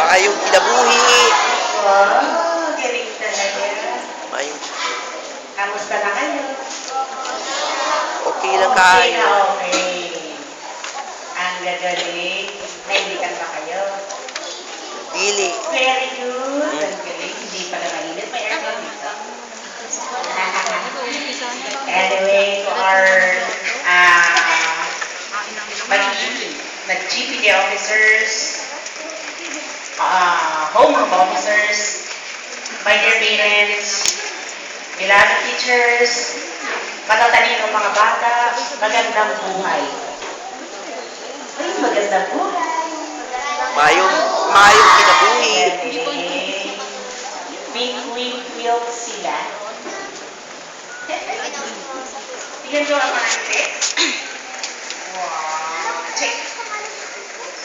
Baka yung kinabuhi. Wow, galing talaga. Mayong Kamusta na kayo? okay lang Okay kayo. na okay. Ang gagaling. Nailikan ba kayo? Dili. Very good. Ang galing. Hindi pala mainit. May aircon dito. anyway, to our uh, nag-GPD officers, uh, homeroom officers, my dear parents, beloved teachers, matatalino mga bata, magandang buhay. Ay, magandang buhay. Mayong, mayong kinabuhi. Wink, wink, milk sila. Tingnan nyo ang mga ngiti. Wow. Check.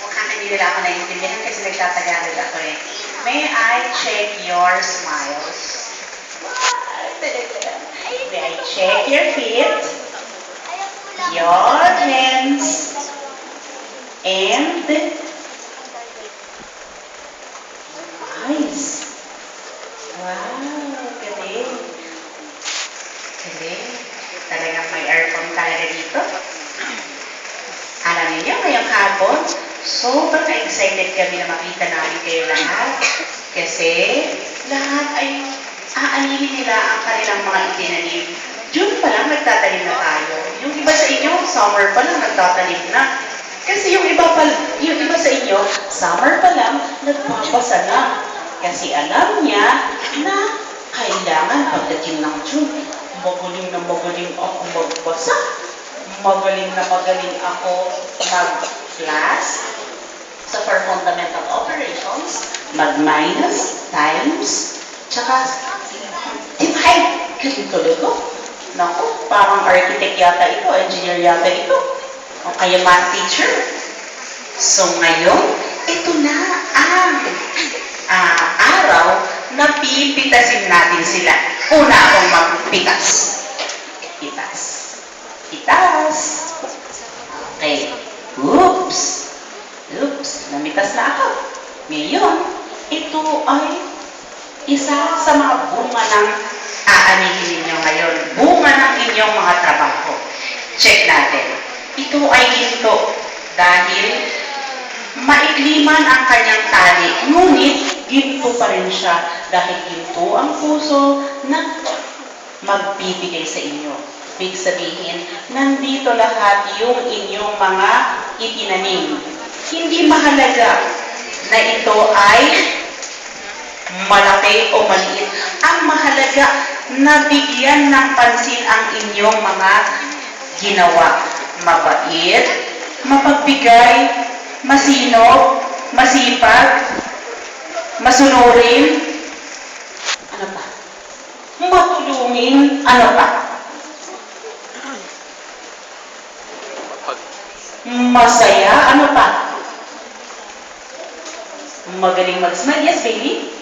Mukhang hindi nila ako naiintindihan kasi nagtatagalog ako eh. May I check your smiles? May I check your feet? Your hands? And eyes. Wow, galing. Galing. Talagang may aircon talaga dito. Alam niyo, ngayong hapon, sobrang excited kami na makita namin kayo lahat. Kasi lahat ay aanilin nila ang kanilang mga itinanim. June pa lang nagtatanim na tayo. Yung iba sa inyo, summer pa lang nagtatanim na. Kasi yung iba, pa, yung iba sa inyo, summer pa lang, nagpapasa na. Kasi alam niya na kailangan pagdating ng June, magaling na magaling ako magbasa. Magaling na magaling ako mag-class. So for fundamental operations, mag-minus, times, tsaka divide. Galing talaga. Naku, parang architect yata ito, engineer yata ito. O kaya math teacher. So ngayon, ito na ang ah, araw na pipitasin natin sila. Una akong magpitas. Pitas. Pitas. Okay. Oops. Oops. Namitas na ako. Ngayon, ito ay isa sa mga bunga ng aanihin ninyo ngayon. Bunga ng inyong mga trabaho. Check natin. Ito ay ginto dahil maikliman ang kanyang tali, ngunit ginto pa rin siya dahil ginto ang puso na magbibigay sa inyo. Big sabihin, nandito lahat yung inyong mga itinanim. Hindi mahalaga na ito ay malaki o maliit. Ang mahalaga na bigyan ng pansin ang inyong mga ginawa. Mabait, mapagbigay, masinop, masipag, masunurin, ano pa? Matulungin, ano pa? Masaya, ano pa? Magaling mag-smile, yes baby?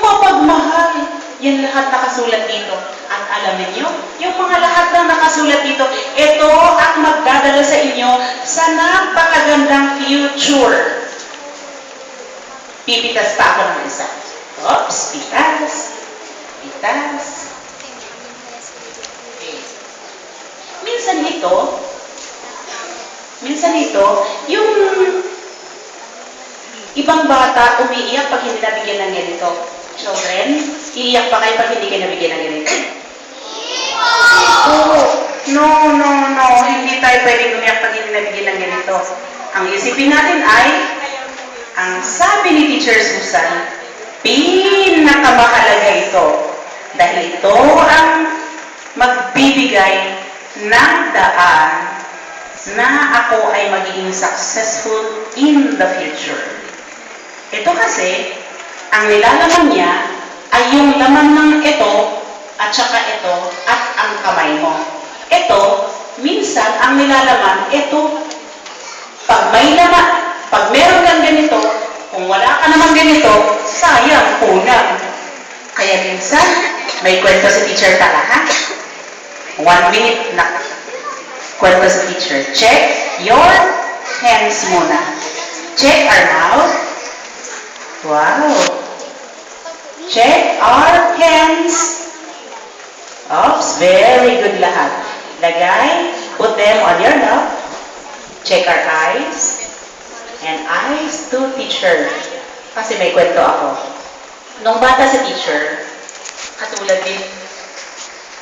Mapagmahal. Yan lahat nakasulat dito. At alam niyo, yung mga lahat ng nakasulat dito, ito ang magdadala sa inyo sa napakagandang future. Pipitas pa ako ng isa. Oops, pitas. Pitas. Minsan ito, minsan ito, yung ibang bata umiiyak pag hindi nabigyan ng ganito. Children, iiyak pa kayo pag hindi kayo nabigyan ng ganito? Oo. No, no, no. Hindi tayo pwedeng umiyak pag hindi nabigyan ng ganito. Ang isipin natin ay, ang sabi ni Teacher Susan, pinakamahalaga ito. Dahil ito ang magbibigay ng daan na ako ay magiging successful in the future. Ito kasi, ang nilalaman niya ay yung laman ng ito at saka ito at ang kamay mo. Ito, minsan ang nilalaman, ito, pag may laman, pag meron kang ganito, kung wala ka naman ganito, sayang, kulang. Kaya minsan, may kwento si teacher pala, ha? One minute na kwento si teacher. Check your hands muna. Check our mouth. Wow. Check our hands. Oops, very good lahat. Lagay, put them on your lap. Check our eyes. And eyes to teacher. Kasi may kwento ako. Nung bata sa teacher, katulad din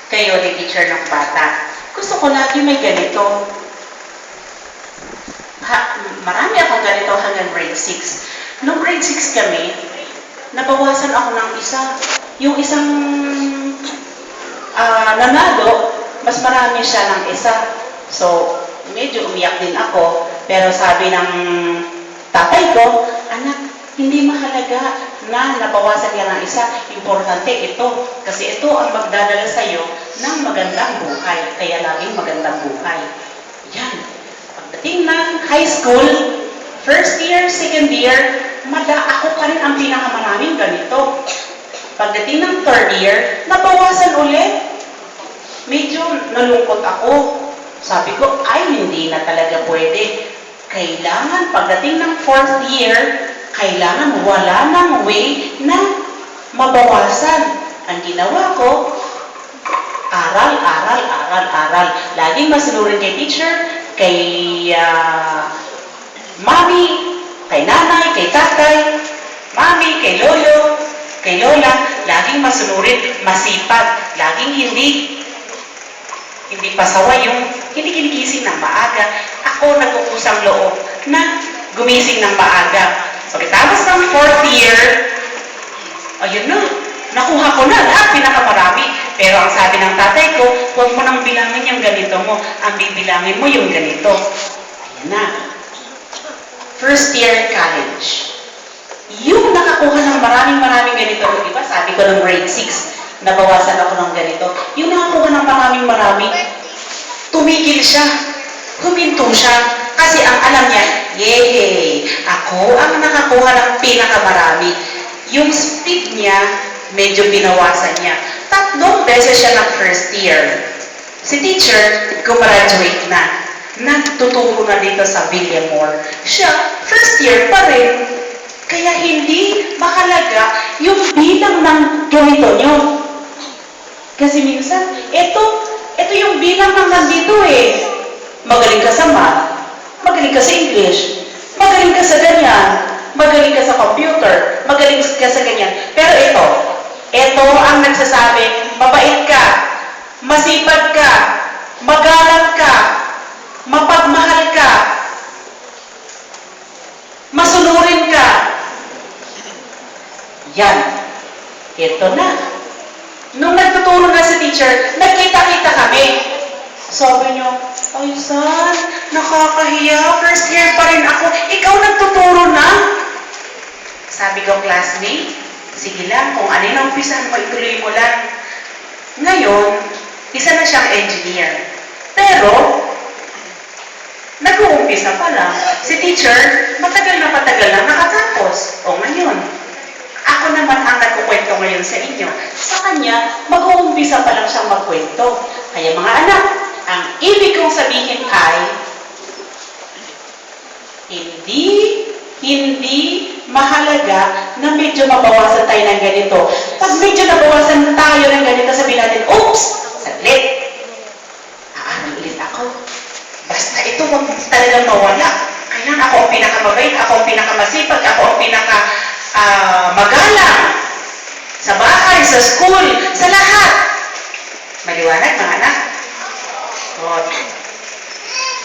kayo ni teacher ng bata, gusto ko lagi may ganito. Ha, marami akong ganito hanggang grade 6. Nung grade 6 kami, nabawasan ako ng isa. Yung isang ah, nanalo, mas marami siya ng isa. So, medyo umiyak din ako. Pero sabi ng tatay ko, anak, hindi mahalaga na nabawasan ka ng isa. Importante ito. Kasi ito ang magdadala sa iyo ng magandang buhay. Kaya laging magandang buhay. Yan. Pagdating ng high school, first year, second year, mada ako pa rin ang pinakamaraming ganito. Pagdating ng third year, nabawasan ulit. Medyo nalungkot ako. Sabi ko, ay hindi na talaga pwede. Kailangan pagdating ng fourth year, kailangan wala ng way na mabawasan. Ang ginawa ko, aral, aral, aral, aral. Laging masunurin kay teacher, kay ah, mami, kay nanay, kay tatay, mami, kay lolo, kay lola. Laging masunurin, masipag. Laging hindi hindi pasawa yung hindi kinigising ng maaga. Ako nag-uusang loob na gumising ng maaga. Pagkatapos ng fourth year, ayun na, nakuha ko na lahat, pinakamarami. Pero ang sabi ng tatay ko, huwag mo nang bilangin yung ganito mo, ang bibilangin mo yung ganito. Ayan na. First year college. Yung nakakuha ng maraming maraming ganito, di ba? Sabi ko ng grade 6, nabawasan ako ng ganito. Yung nakakuha ng maraming maraming, tumigil siya. Huminto siya. Kasi ang alam niya, yay, ako ang nakakuha ng pinakamarami. Yung speed niya, medyo binawasan niya. Tatlong beses siya ng first year. Si teacher, gumraduate na. Nagtuturo na dito sa Villamore. Siya, first year pa rin. Kaya hindi mahalaga yung bilang ng ganito nyo. Kasi minsan, ito, ito yung bilang ng nandito eh. Magaling ka sa math, magaling ka sa English, magaling ka sa ganyan, magaling ka sa computer, magaling ka sa ganyan. Pero ito, ito ang nagsasabi, mabait ka, masipag ka, magalang ka, mapagmahal ka, masunurin ka. Yan. Ito na. Nung nagtuturo na si teacher, nagkita-kita kami. Sabi niyo, ay son, nakakahiya, first year pa rin ako. Ikaw nagtuturo na? Sabi ko, classmate, sige lang, kung ano yung umpisahan mo, ituloy mo lang. Ngayon, isa na siyang engineer. Pero, nag-uumpisa pa lang. Si teacher, matagal na matagal na nakatapos. O ngayon, ako naman ang nagkukwento ngayon sa inyo. Sa kanya, mag-uumpisa pa lang siyang magkwento. Kaya mga anak, ang ibig kong sabihin ay, hindi, hindi mahalaga na medyo mabawasan tayo ng ganito. Pag medyo nabawasan tayo ng ganito, sabihin natin, oops, saglit. Aaral ulit ako. Basta ito, huwag talagang mawala. Kailangan ako ang pinakamabait, ako ang pinakamasipag, ako ang pinaka ah, magalang. Sa bahay, sa school, sa lahat. Maliwanag, mga anak? Good.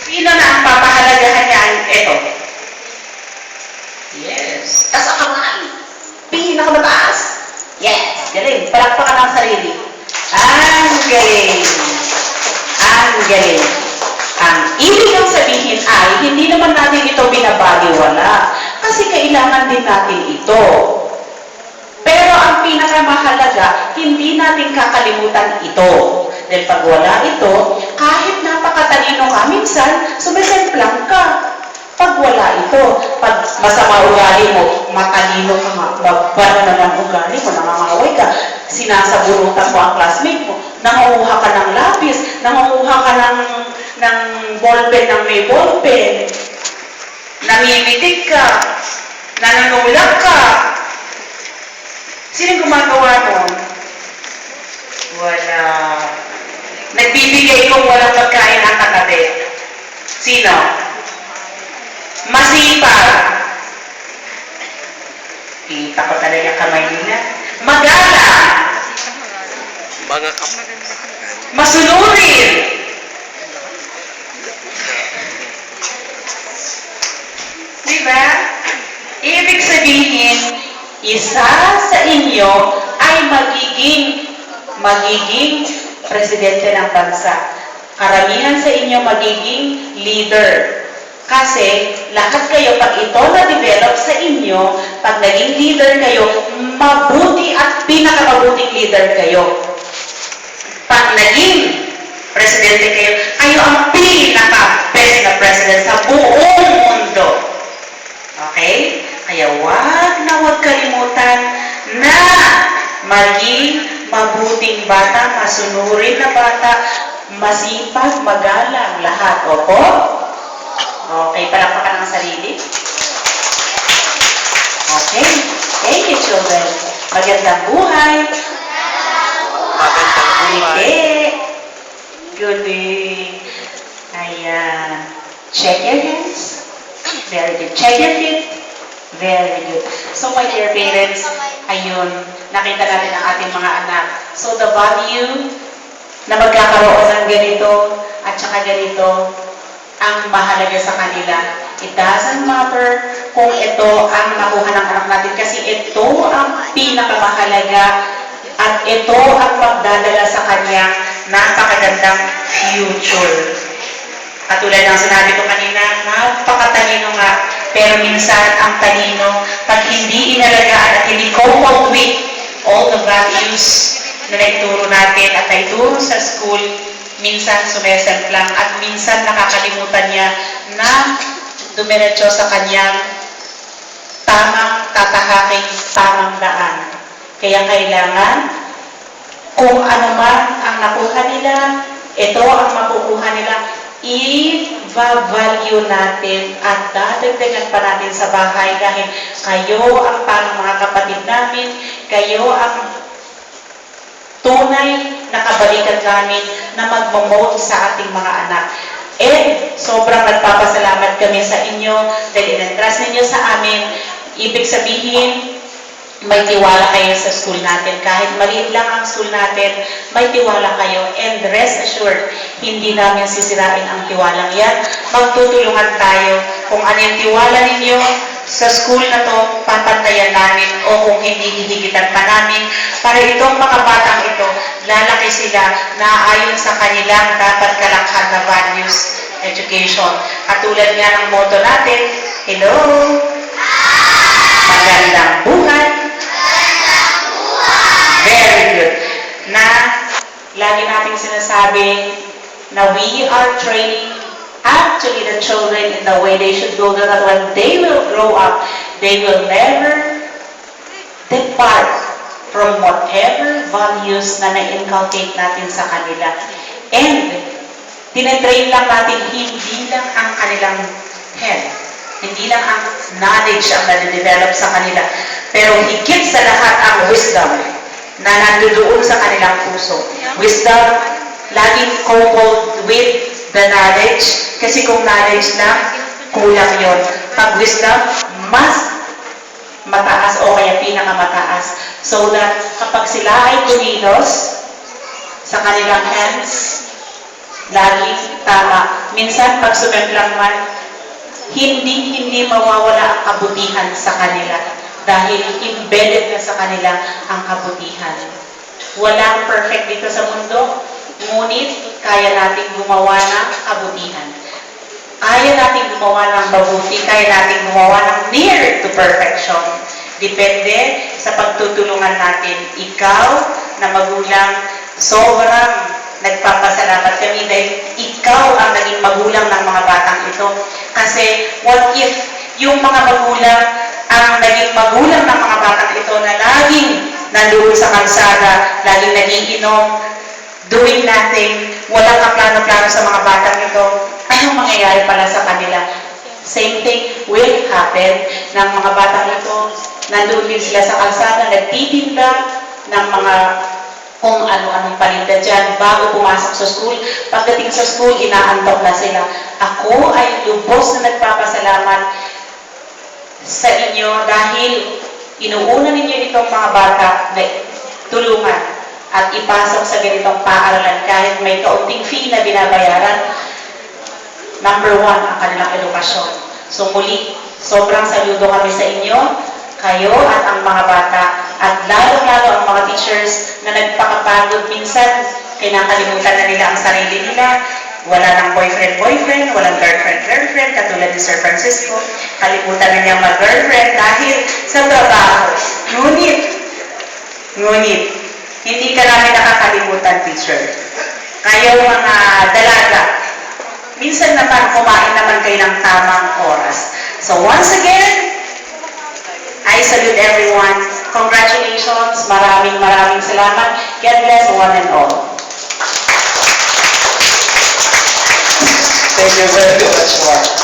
Sino na ang papahalagahan niya? Ito. Yes. Taas ang kamay. Pinakamataas. Yes. Galing. Palakpakan ang sarili. Ang galing. Ang galing. Ang ibig kong sabihin ay, hindi naman natin ito binabaliwala. Kasi kailangan din natin ito. Ang pinakamahalaga, hindi natin kakalimutan ito. Dahil pag wala ito, kahit napakatalino ka, minsan, sumisemplang ka. Pag wala ito, pag masama ugali mo, matalino ka nga, magbara naman ugali mo, nangangaway ka, sinasabunutan mo ang classmate mo, nangunguha ka ng lapis, nangunguha ka ng, ng ballpen ng may ballpen, namimitig ka, nananulak ka, Sino gumagawa nun? Wala. Nagbibigay kung walang pagkain ang katabi. Sino? Masipag. Kita ko talaga kamay nila. Magalang. Mga kap... Masunurin. Di ba? Ibig sabihin, isa sa inyo ay magiging magiging presidente ng bansa. Karamihan sa inyo magiging leader. Kasi lahat kayo, pag ito na-develop sa inyo, pag naging leader kayo, mabuti at pinakamabuting leader kayo pag naging presidente kayo, kayo ang pinaka-best na president sa buong? Kaya wag na wag kalimutan na maging mabuting bata, masunurin na bata, masipag, magalang lahat. Opo? Okay, palakpakan ang sarili. Okay. Thank you, children. Magandang buhay. Magandang buhay. Hindi. Galing. Ayan. Check your hands. Very good. Check your feet. Very good. So, my dear parents, ayun, nakita natin ang ating mga anak. So, the value na magkakaroon ng ganito at saka ganito ang mahalaga sa kanila. It doesn't matter kung ito ang nakuha ng anak natin kasi ito ang pinakamahalaga at ito ang magdadala sa kanyang napakagandang future. Katulad ng sinabi ko kanina, napakatalino nga, pero minsan ang talino, pag hindi inalagaan at hindi coupled with all the values na naituro natin at naituro sa school, minsan sumesemplang at minsan nakakalimutan niya na dumiretso sa kanyang tamang tatahaking tamang daan. Kaya kailangan, kung ano man ang nakuha nila, ito ang makukuha nila, i-value natin at dadagdagan pa natin sa bahay dahil kayo ang parang mga kapatid namin, kayo ang tunay na kabalikan namin na magmamold sa ating mga anak. And sobrang nagpapasalamat kami sa inyo dahil in-entrust ninyo sa amin. Ibig sabihin, may tiwala kayo sa school natin. Kahit maliit lang ang school natin, may tiwala kayo. And rest assured, hindi namin sisirain ang tiwalang yan. Magtutulungan tayo. Kung ano yung tiwala ninyo sa school na to, papantayan namin o kung hindi, hihigitan pa namin para itong mga batang ito, lalaki sila na ayon sa kanilang dapat kalakhan na values education. Katulad nga ng motto natin, Hello! Magandang buhay! Very good. Na lagi nating sinasabi na we are training actually the children in the way they should go so that when they will grow up, they will never depart from whatever values na na-inculcate natin sa kanila. And, tinetrain lang natin hindi lang ang kanilang head, hindi lang ang knowledge ang nade-develop sa kanila, pero higit sa lahat ang wisdom na nandoon sa kanilang puso. Wisdom, laging coupled with the knowledge, kasi kung knowledge lang, kulang yon. Pag wisdom, mas mataas o kaya pinakamataas. So that kapag sila ay kumilos sa kanilang hands, laging tama. Minsan pag sumemplang man, hindi hindi mawawala ang kabutihan sa kanila dahil embedded na sa kanila ang kabutihan. Walang perfect dito sa mundo, ngunit kaya nating gumawa ng kabutihan. Kaya nating gumawa ng mabuti, kaya nating gumawa ng near to perfection. Depende sa pagtutulungan natin. Ikaw na magulang, sobrang nagpapasalamat kami dahil ikaw ang naging magulang ng mga batang ito. Kasi what if yung mga magulang ang naging magulang ng mga batang ito na laging nandoon sa kalsada, laging nagiinom, doing nothing, walang kaplano-plano sa mga batang ito, anong mangyayari pala sa kanila? same thing will happen ng mga batang ito. Nandun din sila sa kalsada, nagtitinda ng mga kung ano-anong paninda dyan bago pumasok sa school. Pagdating sa school, inaantok na sila. Ako ay lubos na nagpapasalamat sa inyo dahil inuuna ninyo itong mga bata na tulungan at ipasok sa ganitong paaralan kahit may kaunting fee na binabayaran. Number one, ang kanilang edukasyon. So muli, sobrang saludo kami sa inyo, kayo at ang mga bata, at lalo-lalo ang mga teachers na nagpakapagod minsan, kinakalimutan na nila ang sarili nila, wala nang boyfriend-boyfriend, walang girlfriend-girlfriend, katulad ni Sir Francisco, kalimutan na niyang mag-girlfriend dahil sa trabaho. Ngunit, ngunit, hindi ka nakakalimutan, teacher. Kayo mga dalaga, minsan naman kumain naman kayo ng tamang oras. So once again, I salute everyone. Congratulations. Maraming maraming salamat. God bless one and all. Thank you very much, Mark.